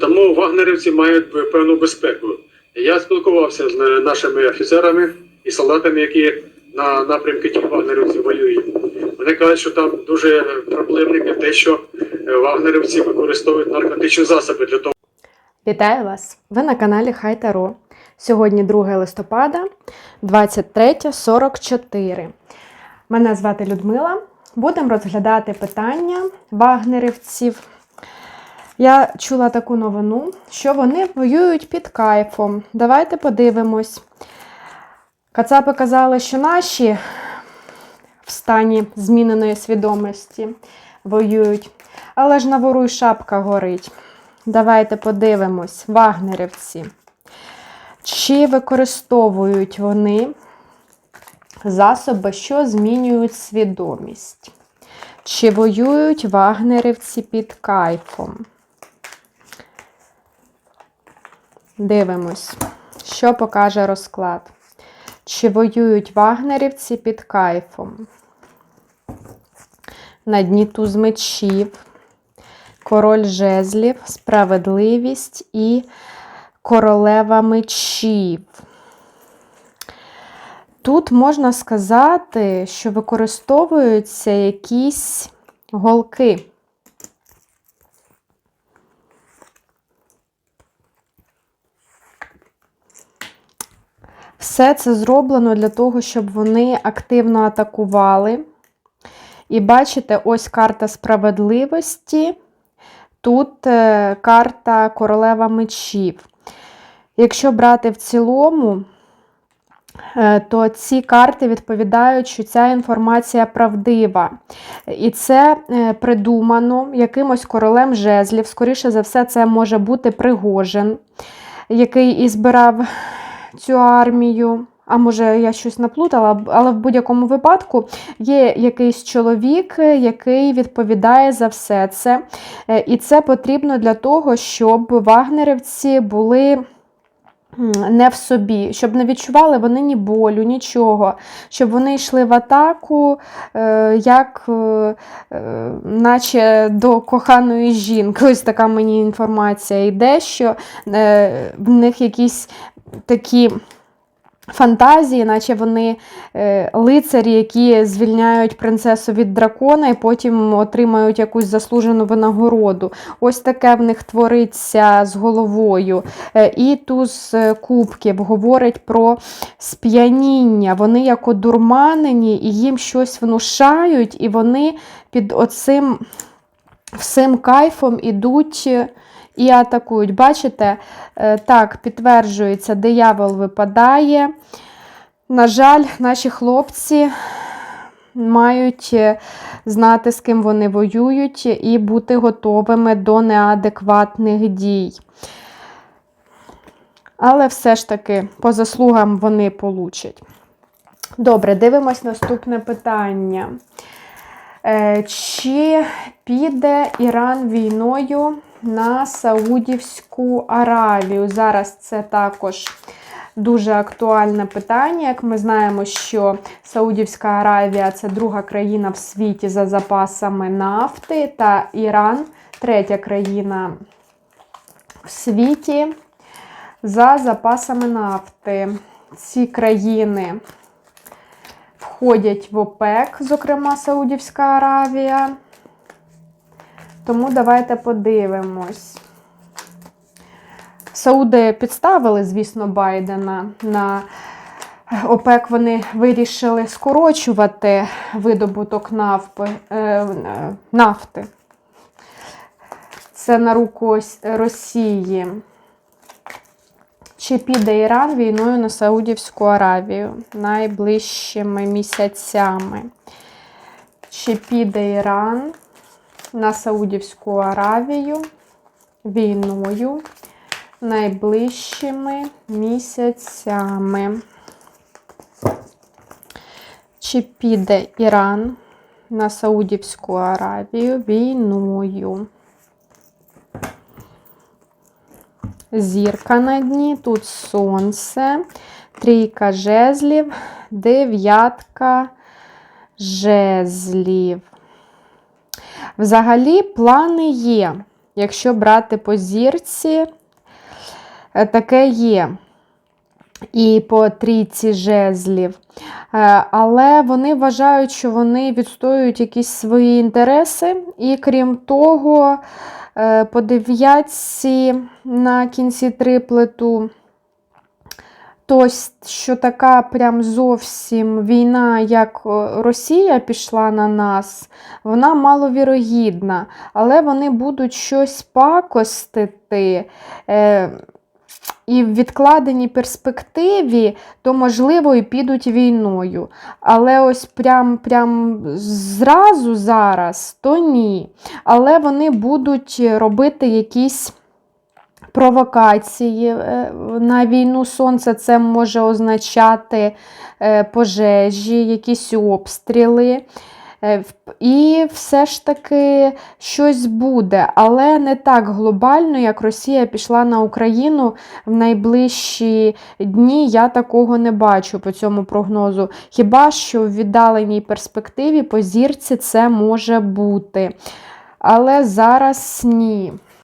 Тому вагнерівці мають певну безпеку. Я спілкувався з нашими офіцерами і солдатами, які на напрямку ті вагнерівці воюють. Вони кажуть, що там дуже проблемним є те, що е, вагнерівці використовують наркотичні засоби для того. Вітаю вас! Ви на каналі Хай Таро. Сьогодні 2 листопада 23.44. Мене звати Людмила. Будемо розглядати питання вагнерівців. Я чула таку новину, що вони воюють під кайфом. Давайте подивимось. Кацапи казали, що наші в стані зміненої свідомості воюють, але ж на вору й шапка горить. Давайте подивимось, вагнерівці. Чи використовують вони засоби, що змінюють свідомість? Чи воюють вагнерівці під кайфом? Дивимось, що покаже розклад. Чи воюють вагнерівці під кайфом? На дні туз мечів, король жезлів, справедливість і королева мечів. Тут можна сказати, що використовуються якісь голки. Все це зроблено для того, щоб вони активно атакували. І бачите, ось карта справедливості. Тут е, карта королева мечів. Якщо брати в цілому, е, то ці карти відповідають, що ця інформація правдива. І це е, придумано якимось королем жезлів. Скоріше за все, це може бути Пригожин, який і збирав цю армію. А може, я щось наплутала, але в будь-якому випадку є якийсь чоловік, який відповідає за все це. Е, І це потрібно для того, щоб вагнерівці були. Не в собі, щоб не відчували вони ні болю, нічого, щоб вони йшли в атаку, е, як е, наче до коханої жінки. Ось така мені інформація йде, що в них якісь такі фантазії, наче вони е, лицарі, які звільняють принцесу від дракона і потім отримають якусь заслужену винагороду. Ось таке в них твориться з головою. Е, і туз кубків говорить про сп'яніння. Вони як одурманені, і їм щось внушають, і вони під оцим всім кайфом ідуть. І атакують. Бачите, е, так, підтверджується, диявол випадає. На жаль, наші хлопці мають е, знати, з ким вони воюють, і бути готовими до неадекватних дій. Але все ж таки, по заслугам вони получать. Добре, дивимось наступне питання. Е, Чи піде Іран війною на Саудівську Аравію? Зараз це також дуже актуальне питання. Як ми знаємо, що Саудівська Аравія це друга країна в світі за запасами нафти, та Іран третя країна в світі за запасами нафти. Ці країни входять в ОПЕК, зокрема Саудівська Аравія. Тому давайте подивимось. Сауди підставили, звісно, Байдена на ОПЕК. Вони вирішили скорочувати видобуток нафти. нафти. Це на руку Росії. Чи піде Іран війною на Саудівську Аравію найближчими місяцями? Чи піде Іран на Саудівську Аравію війною найближчими місяцями? Чи піде Іран на Саудівську Аравію війною? Зірка на дні, тут сонце, трійка жезлів, дев'ятка жезлів. Взагалі, плани є. якщо брати по зірці, е, таке є. І по трійці жезлів. Е, Але вони вважають, що вони відстоюють якісь свої інтереси, і крім того, е, по дев'ятці на кінці триплету, то, що така прям зовсім війна, як Росія пішла на нас, вона маловірогідна, але вони будуть щось пакостити. Е, і в відкладеній перспективі, то, можливо, і підуть війною. Але ось прям, прям зразу зараз, то ні. Але вони будуть робити якісь провокації е, на війну. Сонце це може означати е, пожежі, якісь обстріли. Е, І все ж таки щось буде, але не так глобально, як Росія пішла на Україну в найближчі дні. Я такого не бачу по цьому прогнозу. Хіба що в віддаленій перспективі по зірці це може бути. Але зараз ні.